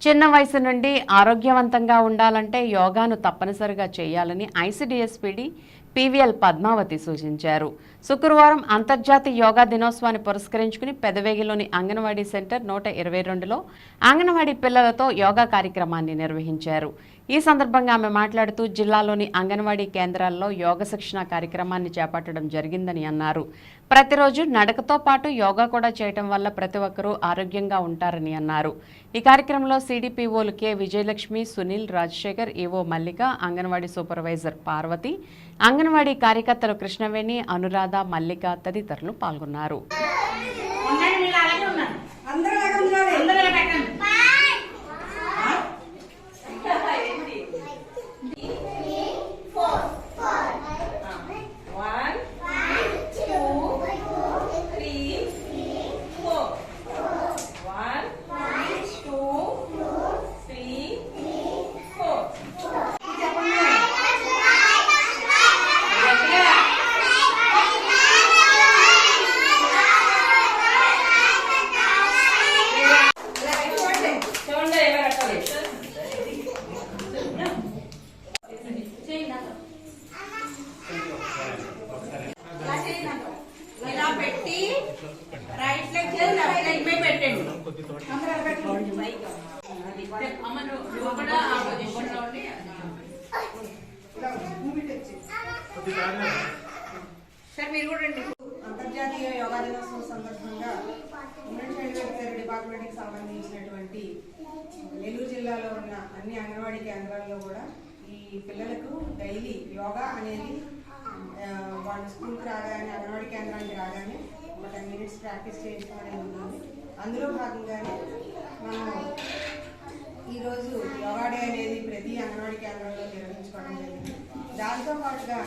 చిన్న వయసు నుండి ఆరోగ్యవంతంగా ఉండాలంటే యోగాను తప్పనిసరిగా చేయాలని ఐసిడిఎస్పిడి పివిఎల్ పద్మావతి సూచించారు. శుక్రవారం అంతర్జాతీయ యోగా దినోత్సవాన్ని పురస్కరించుకుని పెదవేగిలోని అంగన్వాడీ సెంటర్ నూట ఇరవై రెండులో అంగన్వాడీ పిల్లలతో యోగా కార్యక్రమాన్ని నిర్వహించారు. ఈ సందర్భంగా ఆమె మాట్లాడుతూ జిల్లాలోని అంగన్వాడీ కేంద్రాల్లో యోగ శిక్షణ కార్యక్రమాన్ని చేపట్టడం జరిగిందని అన్నారు. ప్రతిరోజు నడకతో పాటు యోగా కూడా చేయటం వల్ల ప్రతి ఒక్కరూ ఆరోగ్యంగా ఉంటారని అన్నారు. ఈ కార్యక్రమంలో సిడిపిఓలు K. Vijayalakshmi Sunil Rajasekhar EO Mallika anganwadi supervisor Parvati anganwadi కార్యకర్తలు కృష్ణవేణి అనురాధ మల్లిక తదితరులు పాల్గొన్నారు. రైట్ లెగ్ లెఫ్ట్ లెగ్ మీద పెట్టండి ఆ పొజిషన్లో ఉండి. సార్ మీరు కూడా రండి అంతర్జాతీయ యోగా దినోత్సవం సందర్భంగా ఉమెన్ చైల్డ్ వెల్ఫేర్ డిపార్ట్మెంట్కి సంబంధించినటువంటి నెల్లూరు జిల్లాలో ఉన్న అన్ని అంగన్వాడీ కేంద్రాల్లో కూడా ఈ పిల్లలకు డైలీ యోగా అనేది వాళ్ళు స్కూల్కి రాగానే అంగన్వాడీ కేంద్రానికి రాగానే ఒక టెన్ మినిట్స్ ప్రాక్టీస్ చేయించుకోవడం అనేది ఉంటుంది అందులో భాగంగానే మనం ఈరోజు యోగా అనేది ప్రతి అంగన్వాడీ కేంద్రంలో నిర్వహించుకోవడం జరిగింది. దాంతో పాటుగా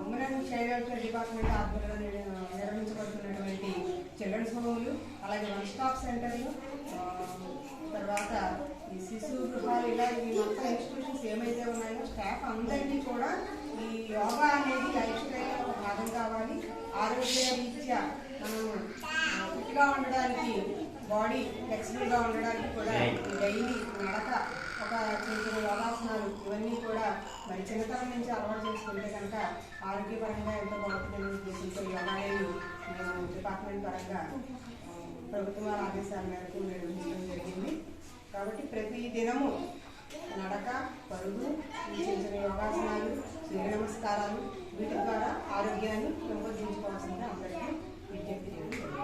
women and child welfare department ఆధ్వర్యంలో నిర్వహించబడుతున్నటువంటి చిల్డ్రన్స్ హోములు అలాగే వన్ స్టాప్ సెంటర్లు తర్వాత ఈ శిశు గృహాలు ఇలా ఈ మొత్తం ఇన్స్టిట్యూషన్స్ ఏమైతే ఉన్నాయో స్టాఫ్ అందరికీ కూడా ఈ యోగా అనేది లైఫ్ స్టైల్లో ఒక భాగం కావాలి. ఆరోగ్య ఫిట్గా ఉండడానికి బాడీ ఫ్లెక్సిబుల్గా ఉండడానికి కూడా డైలీ నడక ఒక చిన్న చిన్న యోగాసనాలు ఇవన్నీ కూడా మరి చిన్నతనం నుంచి అలవాటు చేసుకుంటే కనుక ఆరోగ్యపరంగా ఎంతో బాగుంటుందనే ఉద్దేశంతో యోగా మేము డిపార్ట్మెంట్ పరంగా ప్రభుత్వ ప్రభుత్వం ఆదేశాల మేరకు నిర్వహించడం జరిగింది. కాబట్టి ప్రతి దినము నడక పరుగు ఈ చిన్న చిన్న యోగాసనాలు సూర్య నమస్కారాలు వీటి ద్వారా ఆరోగ్యాన్ని పెంపొందించుకోవాల్సిందిగా అందరికీ